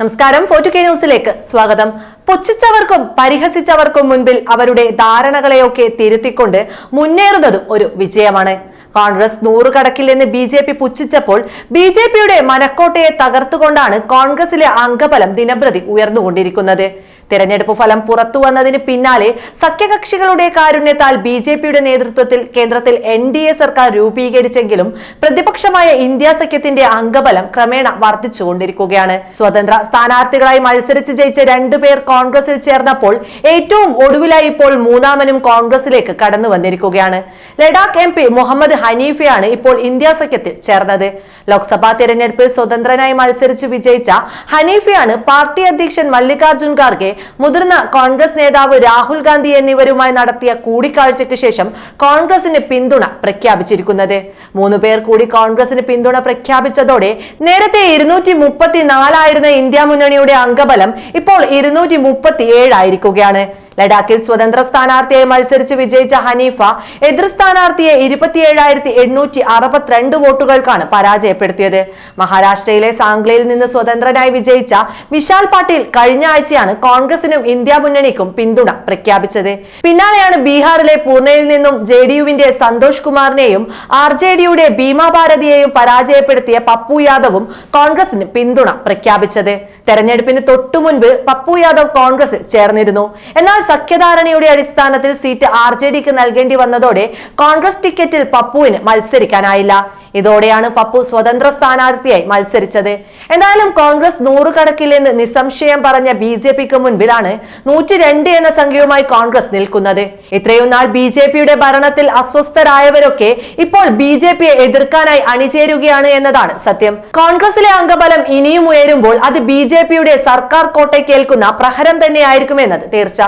നമസ്കാരം. ഫോർട്ടു കെ ന്യൂസിലേക്ക് സ്വാഗതം. പുച്ഛിച്ചവർക്കും പരിഹസിച്ചവർക്കും മുൻപിൽ അവരുടെ ധാരണകളെയൊക്കെ തിരുത്തിക്കൊണ്ട് മുന്നേറുന്നതും ഒരു വിജയമാണ്. കോൺഗ്രസ് നൂറുകടക്കിൽ കടക്കില്ലെന്ന് ബി ജെ പി പുച്ഛിച്ചപ്പോൾ ബി ജെ പിയുടെ മനക്കോട്ടയെ തകർത്തുകൊണ്ടാണ് കോൺഗ്രസിലെ അംഗബലം ദിനംപ്രതി ഉയർന്നുകൊണ്ടിരിക്കുന്നത്. തെരഞ്ഞെടുപ്പ് ഫലം പുറത്തു വന്നതിന് പിന്നാലെ സഖ്യകക്ഷികളുടെ കാരുണ്യത്താൽ ബി ജെ പിയുടെ നേതൃത്വത്തിൽ കേന്ദ്രത്തിൽ എൻ ഡി എ സർക്കാർ രൂപീകരിച്ചെങ്കിലും പ്രതിപക്ഷമായ ഇന്ത്യ സഖ്യത്തിന്റെ അംഗബലം ക്രമേണ വർദ്ധിച്ചുകൊണ്ടിരിക്കുകയാണ്. സ്വതന്ത്ര സ്ഥാനാർത്ഥികളായി മത്സരിച്ച് ജയിച്ച രണ്ടുപേർ കോൺഗ്രസിൽ ചേർന്നപ്പോൾ ഏറ്റവും ഒടുവിലായി ഇപ്പോൾ മൂന്നാമനും കോൺഗ്രസിലേക്ക് കടന്നു വന്നിരിക്കുകയാണ് ലഡാക്ക് എം പി മുഹമ്മദ് ഹനീഫയാണ് ഇപ്പോൾ ഇന്ത്യ സഖ്യത്തിൽ ചേർന്നത്. ലോക്സഭാ തെരഞ്ഞെടുപ്പിൽ സ്വതന്ത്രനായി മത്സരിച്ച് വിജയിച്ച ഹനീഫയാണ് പാർട്ടി അധ്യക്ഷൻ മല്ലികാർജുൻ ഖാർഗെ മുതിർന്ന കോൺഗ്രസ് നേതാവ് രാഹുൽ ഗാന്ധി എന്നിവരുമായി നടത്തിയ കൂടിക്കാഴ്ചയ്ക്ക് ശേഷം കോൺഗ്രസിന് പിന്തുണ പ്രഖ്യാപിച്ചിരിക്കുന്നത്. മൂന്ന് പേർ കൂടി കോൺഗ്രസിന് പിന്തുണ പ്രഖ്യാപിച്ചതോടെ നേരത്തെ ഇരുന്നൂറ്റി മുപ്പത്തിനാലായിരുന്ന ഇന്ത്യ മുന്നണിയുടെ അംഗബലം ഇപ്പോൾ ഇരുന്നൂറ്റി മുപ്പത്തി ഏഴായിരിക്കുകയാണ് ലഡാക്കിൽ സ്വതന്ത്ര സ്ഥാനാർത്ഥിയായി മത്സരിച്ച് വിജയിച്ച ഹനീഫ എതിർ സ്ഥാനാർത്ഥിയെ ഇരുപത്തിയേഴായിരത്തി എണ്ണൂറ്റി അറുപത്തിരണ്ട് വോട്ടുകൾക്കാണ് പരാജയപ്പെടുത്തിയത്. മഹാരാഷ്ട്രയിലെ സാംഗ്ലയിൽ നിന്ന് സ്വതന്ത്രനായി വിജയിച്ച വിശാൽ പാട്ടീൽ കഴിഞ്ഞ ആഴ്ചയാണ് കോൺഗ്രസിനും ഇന്ത്യ മുന്നണിക്കും പിന്തുണ പ്രഖ്യാപിച്ചത്. പിന്നാലെയാണ് ബീഹാറിലെ പൂർണയിൽ നിന്നും ജെ ഡി യുവിന്റെ സന്തോഷ് കുമാറിനെയും ആർ ജെ ഡിയുടെ ഭീമാ ഭാരതിയെയും പരാജയപ്പെടുത്തിയ പപ്പു യാദവും കോൺഗ്രസിന് പിന്തുണ പ്രഖ്യാപിച്ചത്. തെരഞ്ഞെടുപ്പിന് തൊട്ടു മുൻപ് പപ്പു യാദവ് കോൺഗ്രസിൽ ചേർന്നിരുന്നു. എന്നാൽ സഖ്യധാരണയുടെ അടിസ്ഥാനത്തിൽ സീറ്റ് ആർ ജെ ഡിക്ക് നൽകേണ്ടി വന്നതോടെ കോൺഗ്രസ് ടിക്കറ്റിൽ പപ്പുവിന് മത്സരിക്കാനായില്ല. ഇതോടെയാണ് പപ്പു സ്വതന്ത്ര സ്ഥാനാർത്ഥിയായി മത്സരിച്ചത്. എന്തായാലും കോൺഗ്രസ് നൂറുകണക്കില്ലെന്ന് നിസ്സംശയം പറഞ്ഞ ബി ജെ പിക്ക് മുൻപിലാണ് നൂറ്റി രണ്ട് എന്ന സംഖ്യയുമായി കോൺഗ്രസ് നിൽക്കുന്നത്. ഇത്രയും നാൾ ബി ജെ പിയുടെ ഭരണത്തിൽ അസ്വസ്ഥരായവരൊക്കെ ഇപ്പോൾ ബി ജെ പിയെ എതിർക്കാനായി അണിചേരുകയാണ് എന്നതാണ് സത്യം. കോൺഗ്രസിലെ അംഗബലം ഇനിയും ഉയരുമ്പോൾ അത് ബി ജെ പിയുടെ സർക്കാർ കോട്ടയ്ക്കേൽക്കുന്ന പ്രഹരം തന്നെയായിരിക്കുമെന്നത് തീർച്ച.